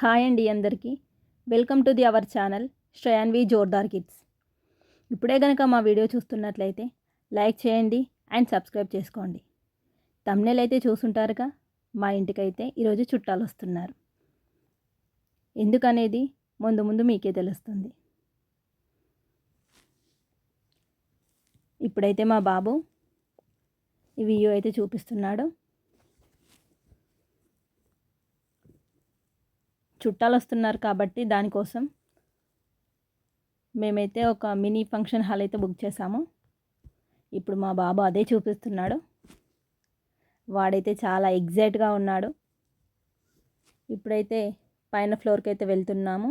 Hi అండి అందరికీ. Welcome to the our channel Shrayanvi Zordar kids. ఇప్పుడే కనుక మా వీడియో చూస్తున్నట్లయితే లైక్ చేయండి అండ్ సబ్స్క్రైబ్ చేసుకోండి. తమ్నేల్ అయితే చూసుంటారుగా మా ఇంటికైతే ఈరోజు చుట్టాలు వస్తున్నారు. ఎందుకనేది ముందు ముందు మీకే తెలుస్తుంది. ఇప్పుడైతే మా బాబు ఈ వీడియో అయితే చూపిస్తున్నాడు. చుట్టాలు వస్తున్నారు కాబట్టి దానికోసం మేమైతే ఒక మినీ ఫంక్షన్ హాల్ అయితే బుక్ చేసాము. ఇప్పుడు మా బాబు అదే చూపిస్తున్నాడు. వాడైతే చాలా ఎగ్జైట్గా ఉన్నాడు. ఇప్పుడైతే పైన ఫ్లోర్కి అయితే వెళ్తున్నాము.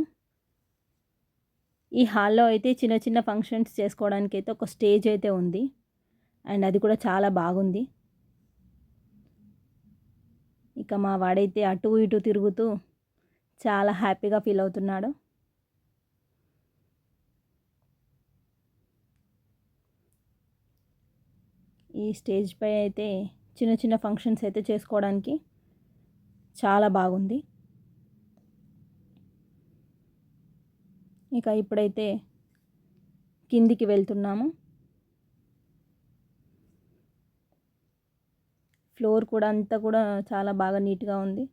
ఈ హాల్లో అయితే చిన్న చిన్న ఫంక్షన్స్ చేసుకోవడానికి అయితే ఒక స్టేజ్ అయితే ఉంది. అండ్ అది కూడా చాలా బాగుంది. ఇక మా వాడైతే అటు ఇటు తిరుగుతూ చాలా హ్యాపీగా ఫీల్ అవుతున్నాడు. ఈ స్టేజ్ పై అయితే చిన్న చిన్న ఫంక్షన్స్ అయితే చేసుకోవడానికి చాలా బాగుంది. ఇక ఇప్పుడైతే కిందికి వెళ్తున్నాము. ఫ్లోర్ కూడా అంతా కూడా చాలా బాగా నీట్గా ఉంది.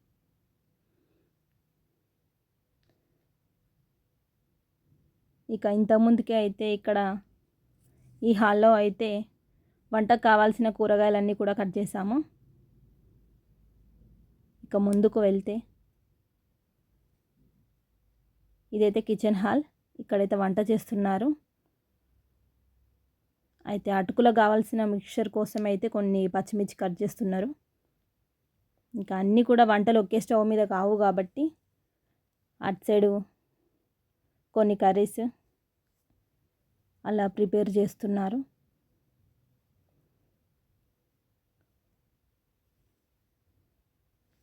ఇక ఇంతకుముందుకే అయితే ఇక్కడ ఈ హాల్లో అయితే వంటకు కావాల్సిన కూరగాయలన్నీ కూడా కట్ చేసాము ఇక ముందుకు వెళ్తే ఇదైతే కిచెన్ హాల్. ఇక్కడైతే వంట చేస్తున్నారు. అయితే అటుకులో కావాల్సిన మిక్చర్ కోసం అయితే కొన్ని పచ్చిమిర్చి కట్ చేస్తున్నారు. ఇంకా అన్నీ కూడా వంటలు ఒకే స్టవ్ మీద కావు కాబట్టి అటు సైడు కొన్ని కర్రీస్ అలా ప్రిపేర్ చేస్తున్నారు.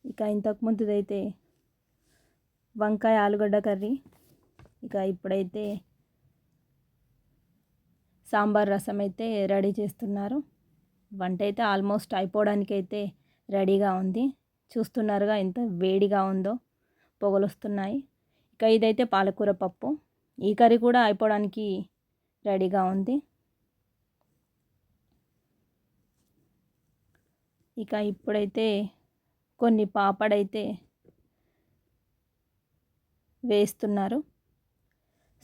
ఇక ఇంతకుముందుదైతే వంకాయ ఆలుగడ్డ కర్రీ. ఇక ఇప్పుడైతే సాంబార్ రసం అయితే రెడీ చేస్తున్నారు. వంట అయితే ఆల్మోస్ట్ అయిపోవడానికి అయితే రెడీగా ఉంది. చూస్తున్నారుగా ఎంత వేడిగా ఉందో. పొగలు వస్తున్నాయి ఇక ఇదైతే పాలకూర పప్పు. ఈ కర్రీ కూడా అయిపోవడానికి రెడీగా ఉంది. ఇక ఇప్పుడైతే కొన్ని పాపడైతే వేస్తున్నారు.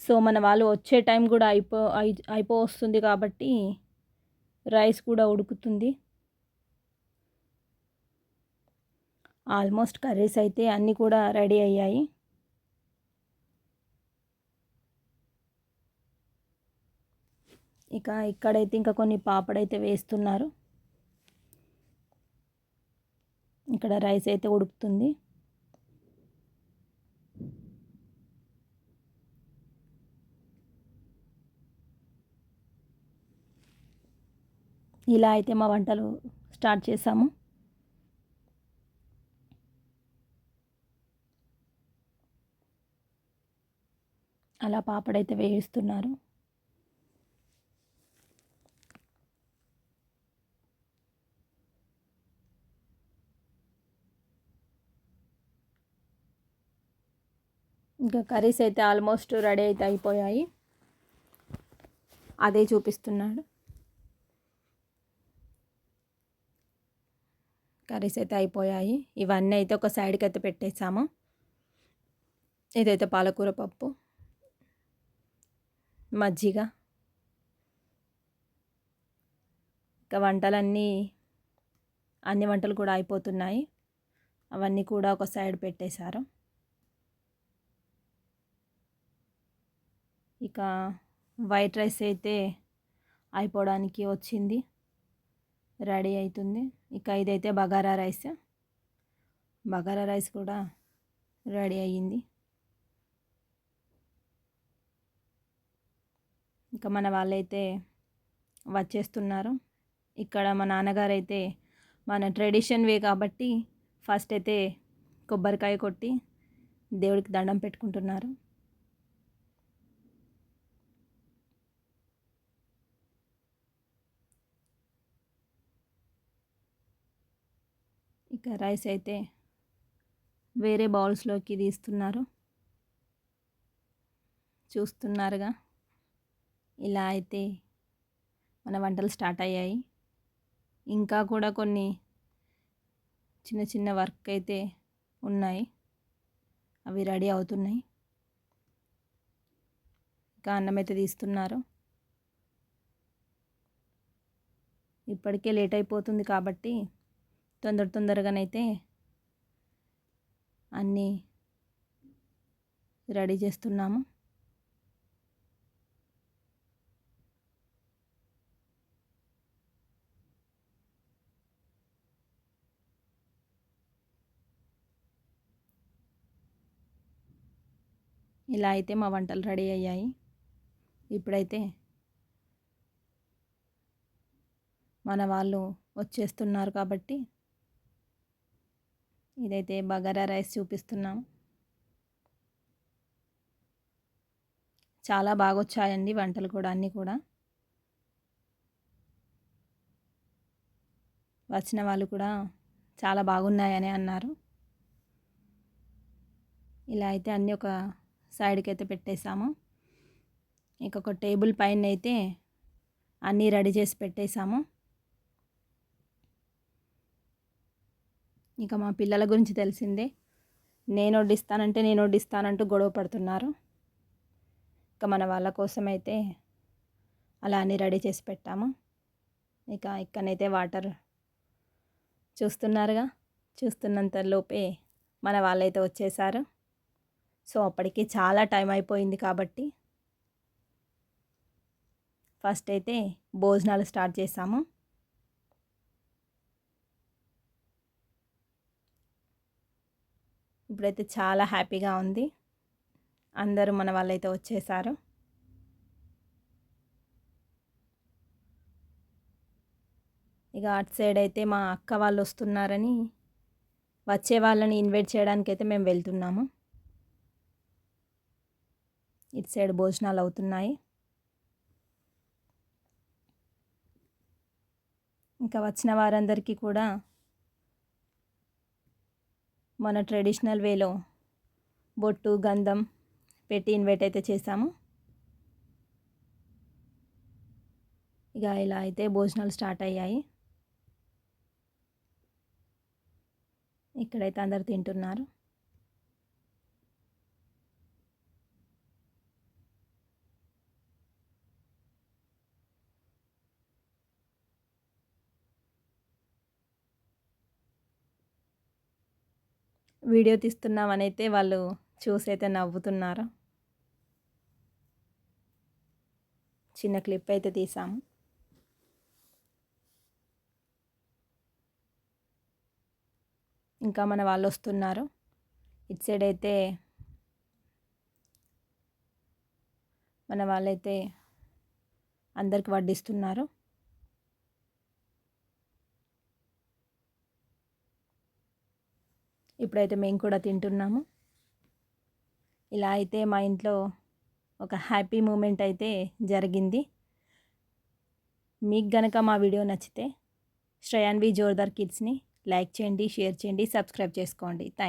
సో మన వాళ్ళు వచ్చే టైం కూడా అయిపో అయిపో వస్తుంది కాబట్టి రైస్ కూడా ఉడుకుతుంది. ఆల్మోస్ట్ కర్రీస్ అయితే అన్నీ కూడా రెడీ అయ్యాయి. ఇక ఇక్కడైతే ఇంకా కొన్ని పాపడైతే వేస్తున్నారు. ఇక్కడ రైస్ అయితే ఉడుకుతుంది. ఇలా అయితే మా వంటలు స్టార్ట్ చేసాము. అలా పాపడైతే వేయిస్తున్నారు. ఇంకా కర్రీస్ అయితే ఆల్మోస్ట్ రెడీ అయితే అయిపోయాయి. అదే చూపిస్తున్నాడు. కర్రీస్ అయితే అయిపోయాయి. ఇవన్నీ అయితే ఒక సైడ్కి అయితే పెట్టేసాము. ఇదైతే పాలకూర పప్పు. మజ్జిగ. ఇంకా వంటలన్నీ అన్ని వంటలు కూడా అయిపోతున్నాయి. అవన్నీ కూడా ఒక సైడ్ పెట్టేశారు. ఇక వైట్ రైస్ అయితే అయిపోవడానికి వచ్చింది. రెడీ అవుతుంది ఇక ఇదైతే బగారా రైస్. బగారా రైస్ కూడా రెడీ అయ్యింది. ఇంకా మన వాళ్ళైతే వచ్చేస్తున్నారు. ఇక్కడ మా నాన్నగారు అయితే మన ట్రెడిషన్ వే కాబట్టి ఫస్ట్ అయితే కొబ్బరికాయ కొట్టి దేవుడికి దండం పెట్టుకుంటున్నారు. ఇక రైస్ అయితే వేరే బౌల్స్లోకి తీస్తున్నారు. చూస్తున్నారుగా. ఇలా అయితే మన వంటలు స్టార్ట్ అయ్యాయి. ఇంకా కూడా కొన్ని చిన్న చిన్న వర్క్ అయితే ఉన్నాయి. అవి రెడీ అవుతున్నాయి. ఇంకా అన్నం అయితే తీస్తున్నారు. ఇప్పటికే లేట్ అయిపోతుంది కాబట్టి తొందర తొందరగానైతే అన్నీ రెడీ చేస్తున్నాము. ఇలా అయితే మా వంటలు రెడీ అయ్యాయి. ఇప్పుడైతే మన వాళ్ళు వచ్చేస్తున్నారు కాబట్టి ఇదైతే బగారా రైస్ చూపిస్తున్నాం. చాలా బాగా వచ్చాయండి వంటలు కూడా అన్నీ కూడా. వచ్చిన వాళ్ళు కూడా చాలా బాగున్నాయని అన్నారు. ఇలా అయితే అన్నీ ఒక సైడ్కి అయితే పెట్టేశాము ఇంకొక టేబుల్ పైన అయితే అన్నీ రెడీ చేసి పెట్టేశాము ఇక మా పిల్లల గురించి తెలిసిందే. నేను వడ్డిస్తానంటే నేను వడ్డిస్తానంటూ గొడవ పడుతున్నారు. ఇక మన వాళ్ళ కోసం అయితే అలా అన్నీ రెడీ చేసి పెట్టాము. ఇక ఇక్కడనైతే వాటర్ చూస్తున్నారుగా. చూస్తున్నంత లోపే మన వాళ్ళైతే వచ్చేసారు. సో అప్పటికి చాలా టైం అయిపోయింది కాబట్టి ఫస్ట్ అయితే భోజనాలు స్టార్ట్ చేసాము. ఇప్పుడైతే చాలా హ్యాపీగా ఉంది. అందరూ మన వాళ్ళైతే వచ్చేసారు. ఇక అటు సైడ్ అయితే మా అక్క వాళ్ళు వస్తున్నారని వచ్చే వాళ్ళని ఇన్వైట్ చేయడానికి అయితే మేము వెళ్తున్నాము. ఇటు సైడ్ భోజనాలు అవుతున్నాయి. ఇంకా వచ్చిన వారందరికీ కూడా మన ట్రెడిషనల్ వేలో బొట్టు గంధం పెట్టి ఇన్వైట్ అయితే చేసాము ఇక ఇలా అయితే భోజనాలు స్టార్ట్ అయ్యాయి. ఇక్కడైతే అందరు తింటున్నారు. వీడియో తీస్తున్నామనైతే వాళ్ళు చూసి అయితే నవ్వుతున్నారు? చిన్న క్లిప్ అయితే తీసాము. ఇంకా మన వాళ్ళు వస్తున్నారు. ఇటు సైడ్ అయితే మన వాళ్ళైతే అందరికి వడ్డిస్తున్నారు. ఇప్పుడైతే మేము కూడా తింటున్నాము. ఇలా అయితే మా ఇంట్లో ఒక హ్యాపీ మూమెంట్ అయితే జరిగింది. మీకు గనక మా వీడియో నచ్చితే శ్రయాన్వి జోర్దార్ కిడ్స్ని లైక్ చేయండి షేర్ చేయండి సబ్స్క్రైబ్ చేసుకోండి. థ్యాంక్